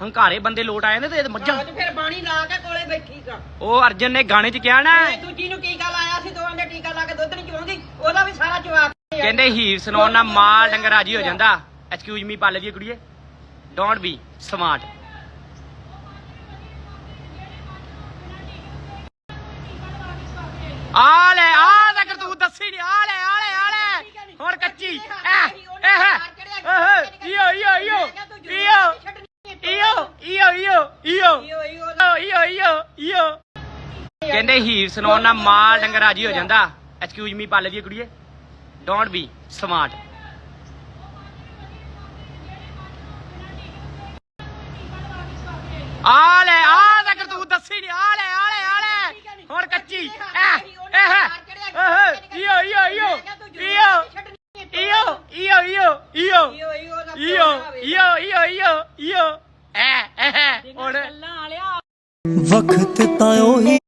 ਹੰਕਾਰੇ ਬੰਦੇ ਲੋਟ ਆਏ ਨੇ ਤੇ ਇਹ ਮੱਝਾਂ। ਤੇ ਫਿਰ ਬਾਣੀ ਲਾ ਕੇ ਕੋਲੇ ਬੈਠੀ ਕਾ ਉਹ ਅਰਜਨ ਨੇ ਗਾਣੇ 'ਚ ਕਿਹਾ ਨਾ ਦੂਜੀ ਨੂੰ ਟੀਕਾ ਲਾਇਆ ਸੀ ਦੋਵਾਂ ਦੇ ਟੀਕਾ ਲਾ ਕੇ ਦੁੱਧ ਨਹੀਂ ਚਵਾਉਂਦੀ ਉਹਦਾ ਵੀ ਸਾਰਾ ਜਵਾਬ ਕਹਿੰਦੇ ਹੀਰ ਸੁਣਾਉਣ ਨਾਲ ਮਾਲ ਡੰਗਰ ਰਾਜੀ ਹੋ ਜਾਂਦਾ। ਐਕਸਕਿਊਜ਼ ਮੀ ਪਾਲੇ ਦੀ ਕੁੜੀਏ। ਡੋਂਟ ਬੀ ਸਮਾਰਟ ਆ ਲੈ ਆ ਤੂੰ ਦੱਸੀ ਨਹੀਂ ਆ ਲੈ ਆ ਲੈ ਆ ਲੈ। ਹੁਣ ਕੱਚੀ। ਇਹ ਇਹ ਇਹ ਈਓ ਈਓ ਈਓ ਈਓ ਈਓ ਈਓ। ਈਓ ਈਓ ਈਓ ਕਹਿੰਦੇ ਹੀਰ ਸੁਣਾਉਣ ਨਾਲ ਮਾਲ ਡੰਗਰ ਰਾਜੀ ਹੋ ਜਾਂਦਾ। ਐਕਸਕਿਊਜ਼ ਮੀ ਪਾਲੇ ਦੀ ਕੁੜੀਏ। ਡੋਂਟ ਬੀ ਸਮਾਰਟ ਆ ਲੈ ਆ ਤੱਕ ਤੂੰ ਦੱਸੀ ਨਹੀਂ ਆ ਲੈ ਆ ਲੈ ਆ ਲੈ। ਹੁਣ ਕੱਚੀ। ਇਹ ਈਓ। ਈਓ। ਈਓ ਈਓ ਈਓ। ਈਓ। ਈਓ ਈਓ ਈਓ। ਈਓ ਈਓ ਈਓ। ਹੁਣ ਵਕਤ ਤਾਂ ਉਹੀ